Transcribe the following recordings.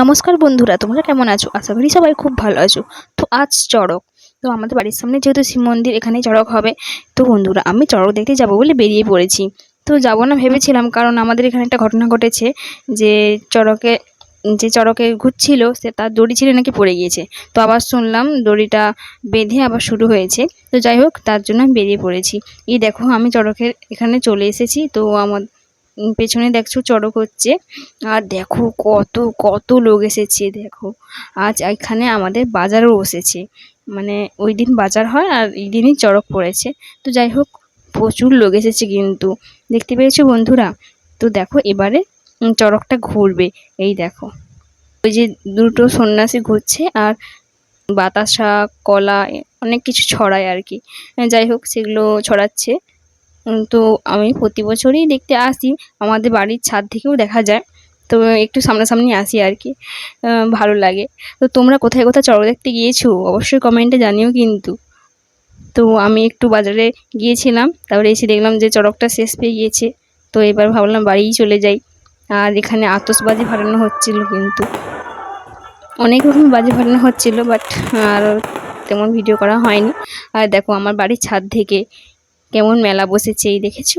নমস্কার বন্ধুরা, তোমরা কেমন আছো? আশা করি সবাই খুব ভালো আছো। তো আজ চড়ক। তো আমাদের বাড়ির সামনে যেহেতু শিব মন্দির, এখানেই চড়ক হবে। তো বন্ধুরা, আমি চড়ক দেখতে যাব বলে বেরিয়ে পড়েছি। তো যাব না ভেবেছিলাম, কারণ আমাদের এখানে একটা ঘটনা ঘটেছে যে চড়কে যে চড়কে ঘুরছিল, সে তার দড়ি ছিল নাকি পড়ে গিয়েছে। তো আবার শুনলাম দড়িটা বেঁধে আবার শুরু হয়েছে। তো যাই হোক, তার জন্য আমি বেরিয়ে পড়েছি। এই দেখো, আমি চড়কের এখানে চলে এসেছি। তো আমার পেছনে দেখছ চড়ক হচ্ছে। আর দেখো কত কত লোক এসেছে, দেখো। আজ এখানে আমাদের বাজারও বসেছে। মানে ওই দিন বাজার হয় আর এই দিনই চড়ক পড়েছে। তো যাই হোক, প্রচুর লোক এসেছে কিন্তু। দেখতে পেয়েছ বন্ধুরা? তো দেখো এবারে চড়কটা ঘুরবে। এই দেখো। ওই যে দুটো সন্ন্যাসী ঘুরছে আর বাতাসা, কলা অনেক কিছু ছড়ায় আর কি। যাই হোক, সেগুলো ছড়াচ্ছে। তো আমি প্রতি বছরই দেখতে আসি। আমাদের বাড়ির ছাদ থেকেও দেখা যায়। তো একটু সামনাসামনি আসি আর কি। ভালো লাগে। তো তোমরা কোথায় কোথায় চড়ক দেখতে গিয়েছো? অবশ্যই কমেন্টে জানিও কিন্তু। তো আমি একটু বাজারে গিয়েছিলাম। তারপরে এসে দেখলাম যে চড়কটা শেষ পেয়ে গিয়েছে। তো এবার ভাবলাম বাড়িই চলে যাই। আর এখানে আতশবাজি ফাটানো হচ্ছিল কিন্তু। অনেক রকম বাজি ফাটানো হচ্ছিল বাট আর তেমন ভিডিও করা হয়নি। আর দেখো, আমার বাড়ির ছাদ থেকে কেমন মেলা বসেছে এই দেখেছ?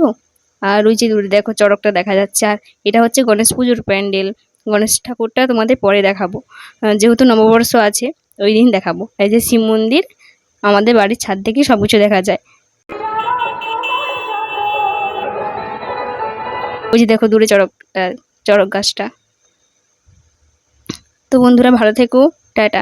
আর ওই যে দূরে দেখো চড়কটা দেখা যাচ্ছে। আর এটা হচ্ছে গণেশ পুজোর প্যান্ডেল। গণেশ ঠাকুরটা তোমাদের পরে দেখাবো। যেহেতু নববর্ষ আছে, ওই দিন দেখাবো। এই যে শিব মন্দির, আমাদের বাড়ির ছাদ থেকে সব কিছু দেখা যায়। ওই যে দেখো দূরে চড়কটা চড়ক গাছটা। তো বন্ধুরা ভালো থেকো, টাটা।